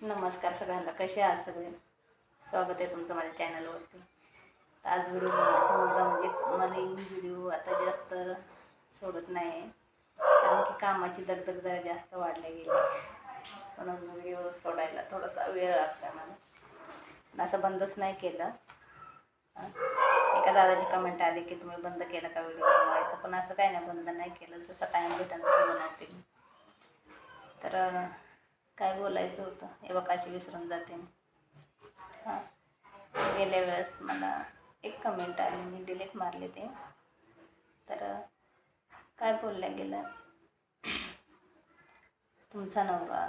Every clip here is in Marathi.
नमस्कार सगळ्यांना कसे आहात सगळे? स्वागत आहे तुमचं माझ्या चॅनलवरती. आज व्हिडिओ बनवायचा मुद्दा म्हणजे मला मी व्हिडिओ आता जास्त सोडत नाही. आहे कारण की कामाची दगदग जरा जास्त वाढल्या गेली. म्हणून व्हिडिओ सोडायला थोडासा वेळ लागला मला पण असं बंदच नाही केलं. एका दादाची कमेंट आली की तुम्ही बंद केलं का व्हिडिओ बनवायचं? पण असं काही नाही बंद नाही केलं. जसं टाईम भेटेल तसं बनवते तर काय बोलायचं होतं? हे बघा अशी विसरून जाते मी. हां. गेल्या वेळेस मला एक कमेंट आली मी डिलीट मारले ते. तर काय बोलल्या गेलं तुमचा नवरा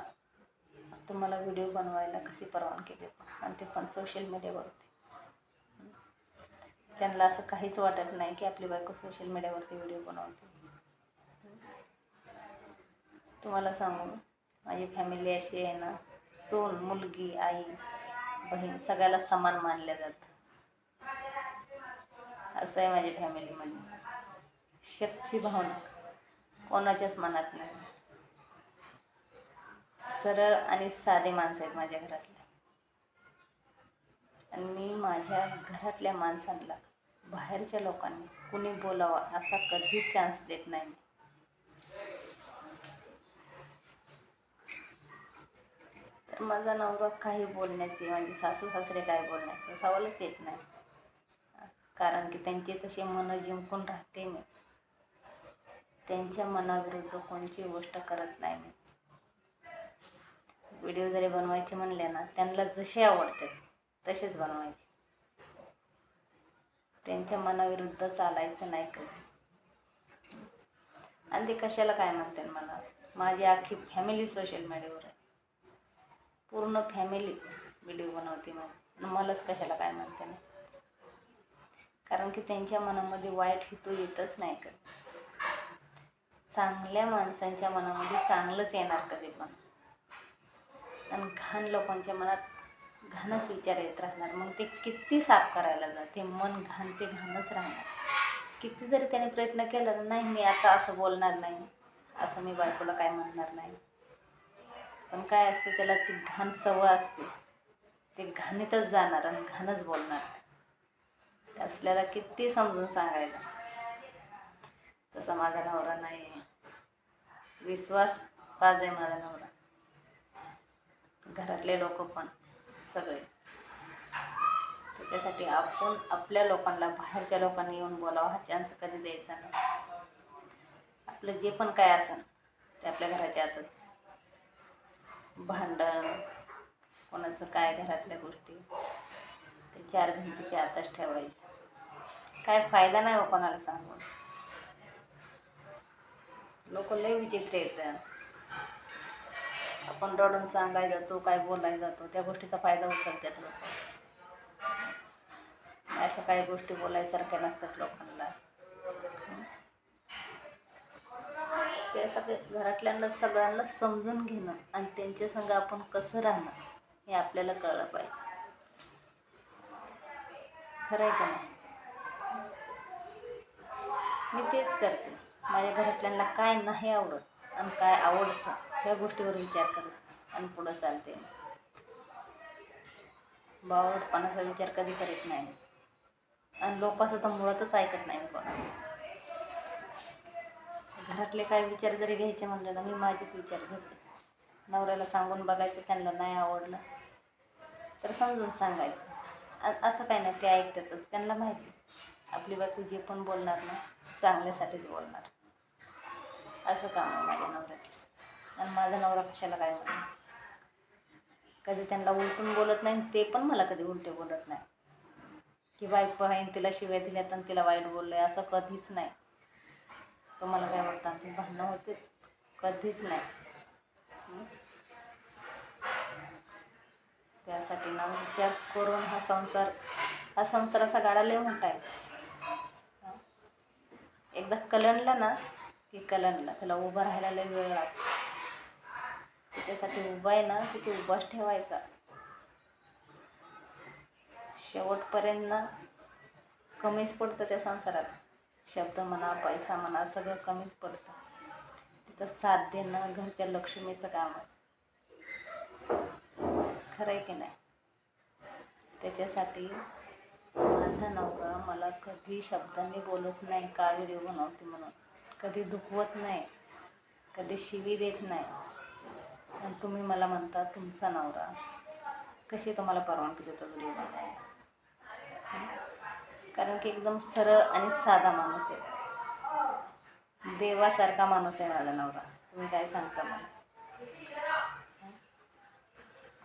तुम्हाला व्हिडिओ बनवायला कशी परवानगी देतो? आणि ते पण सोशल मीडियावरती त्यांना असं काहीच वाटत नाही की आपली बायको सोशल मीडियावरती व्हिडिओ बनवते. तुम्हाला सांगू? माझी फॅमिली अशी आहे ना सून मुलगी आई बहीण सगळ्याला समान मानल्या जातं असं आहे माझ्या फॅमिलीमध्ये शक्ती भावना कोणाच्याच मनात नाही. सरळ आणि साधे माणसं आहेत माझ्या घरातल्या आणि मी माझ्या घरातल्या माणसांना बाहेरच्या लोकांनी कुणी बोलावा असा कधीच चान्स देत नाही मी तर माझा नवरा काही बोलण्याचे माझे सासू सासरे काय बोलण्याचे सवालच येत नाही. कारण की त्यांचे तशी मनं जिंकून राहते मी. त्यांच्या मनाविरुद्ध कोणची गोष्ट करत नाही मी. व्हिडिओ जरी बनवायचे म्हणले ना त्यांना जसे आवडते तसेच बनवायचे. त्यांच्या मनाविरुद्ध चालायचं नाही कधी. आणि ते कशाला काय म्हणते मला? माझी अख्खी फॅमिली सोशल मीडियावर आहे. पूर्ण फॅमिली व्हिडिओ बनवते मग. मलाच कशाला काय म्हणते ना. कारण की त्यांच्या मनामध्ये वाईट हेतू येतच नाही का चांगल्या माणसांच्या मनामध्ये चांगलंच येणार कधी पण. आणि घाण लोकांच्या मनात घाणच विचार येत राहणार. मग ते किती साफ करायला जाते. मन घाण ते घाणच राहणार. किती जरी त्याने प्रयत्न केला तर नाही मी आता असं बोलणार नाही. असं मी बायकोला काय म्हणणार नाही. पण काय असते त्याला ती घाण सवय असते. ते घाणीतच जाणार आणि घाणच बोलणार. असल्याला किती समजून सांगायला तसा माझा नवरा नाही आहे विश्वास पाज आहे माझा नवरा. घरातले लोक पण सगळे. त्याच्यासाठी आपण आपल्या लोकांना बाहेरच्या लोकांनी येऊन बोलावा हा चान्स कधी द्यायचा नाही. आपलं जे पण काय असेल ते आपल्या घराच्या आतच भांडण कोणाचं काय घरातल्या गोष्टी ते चार भिंतीच्या आताच ठेवायचे. काय फायदा नाही हो कोणाला सांगून. लोक लय विचित्र येतात. आपण रडून सांगायला जातो काय बोलायला जातो त्या गोष्टीचा फायदा उचलतात लोक. अशा काही गोष्टी बोलायसारख्या नसतात लोकांना. आपल्या सगळे घरातल्यांना सगळ्यांना समजून घेणं आणि त्यांच्या संग आपण कसं राहणं हे आपल्याला कळलं पाहिजे. खरं आहे का नाही? मी तेच करते. माझ्या घरातल्यांना काय नाही आवडत आणि काय आवडतं ह्या गोष्टीवर विचार करत आणि पुढं चालते. बावटपणाचा विचार कधी करीत नाही. आणि लोकांचं तर मुळातच ऐकत नाही कोणाचं. घरातले काय विचार जरी घ्यायचे म्हणलं ना मी माझेच विचार घेते. नवऱ्याला सांगून बघायचं त्यांना नाही आवडलं तर समजून सांगायचं. असं काही नाही ते ऐकतातच त्यांना माहिती. आपली बायको जे पण बोलणार ना चांगल्यासाठीच बोलणार. असं काम आहे माझ्या नवऱ्याचं. आणि माझा नवरा कशाला काय म्हणणार? कधी त्यांना उलटून बोलत नाही ते पण मला कधी उलटे बोलत नाही. की बायको आहे तिला शिव्या दिल्यात आणि तिला वाईट बोललं आहे असं कधीच नाही. तुम्हाला काय वाटतं आमची भांडणं होते. कधीच नाही. त्यासाठी ना विचार करून हा संसार हा संसाराचा गाडा लय मोठा आहे. एकदा कलंडला ना की कलंडला. त्याला उभं राहायला लय वेळ लागतो. त्याच्यासाठी उभा आहे ना तिथे उभाच ठेवायचा. शेवटपर्यंत ना कमीच पडतं त्या संसारात. शब्द म्हणा पैसा म्हणा सगळं कमीच पडतं. तिथं साथ देणं घरच्या लक्ष्मीचं काम. आहे की नाही? त्याच्यासाठी माझा नवरा मला कधी शब्दांनी बोलत नाही का देऊ बनवते म्हणून. कधी दुखवत नाही कधी शिवी देत नाही. आणि तुम्ही मला म्हणता तुमचा नवरा कशी तुम्हाला परवानगी देतो व्हिडिओ कारण की एकदम सरळ आणि साधा माणूस आहे. देवासारखा माणूस आहे माझा नवरा. तुम्ही काय सांगता मला?